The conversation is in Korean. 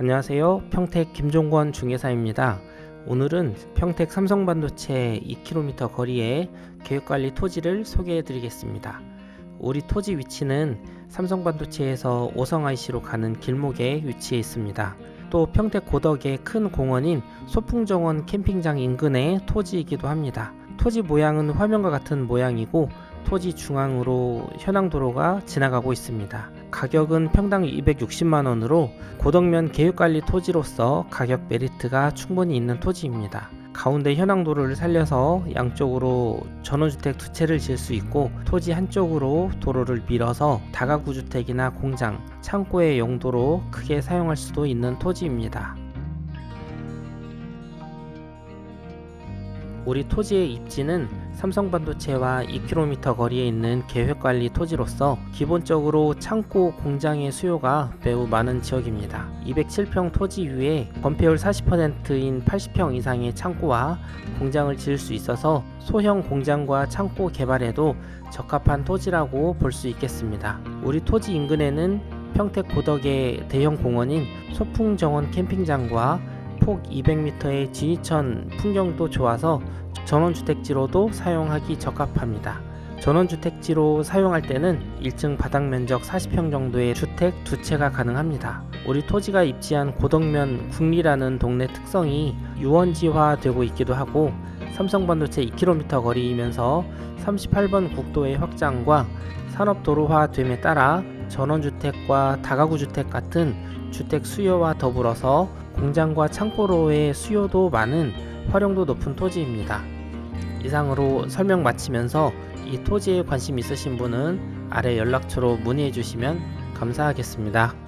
안녕하세요. 평택 김종권 중개사입니다. 오늘은 평택 삼성반도체 2km 거리의 교육관리 토지를 소개해 드리겠습니다. 우리 토지 위치는 삼성반도체에서 오성 IC로 가는 길목에 위치해 있습니다. 또 평택 고덕의 큰 공원인 소풍정원 캠핑장 인근의 토지이기도 합니다. 토지 모양은 화면과 같은 모양이고 토지 중앙으로 현황도로가 지나가고 있습니다. 가격은 평당 260만 원으로 고덕면 계획관리 토지로서 가격 메리트가 충분히 있는 토지입니다. 가운데 현황도로를 살려서 양쪽으로 전원주택 두 채를 지을 수 있고 토지 한쪽으로 도로를 밀어서 다가구 주택이나 공장, 창고의 용도로 크게 사용할 수도 있는 토지입니다. 우리 토지의 입지는 삼성반도체와 2km 거리에 있는 계획관리 토지로서 기본적으로 창고 공장의 수요가 매우 많은 지역입니다. 207평 토지 위에 건폐율 40%인 80평 이상의 창고와 공장을 지을 수 있어서 소형 공장과 창고 개발에도 적합한 토지라고 볼 수 있겠습니다. 우리 토지 인근에는 평택 고덕의 대형 공원인 소풍정원 캠핑장과 폭 200m의 진이천 풍경도 좋아서 전원주택지로도 사용하기 적합합니다. 전원주택지로 사용할 때는 1층 바닥 면적 40평 정도의 주택 두 채가 가능합니다. 우리 토지가 입지한 고덕면 국리라는 동네 특성이 유원지화되고 있기도 하고 삼성반도체 2km 거리이면서 38번 국도의 확장과 산업도로화됨에 따라 전원주택과 다가구주택 같은 주택 수요와 더불어서 공장과 창고로의 수요도 많은 활용도 높은 토지입니다. 이상으로 설명 마치면서 이 토지에 관심 있으신 분은 아래 연락처로 문의해 주시면 감사하겠습니다.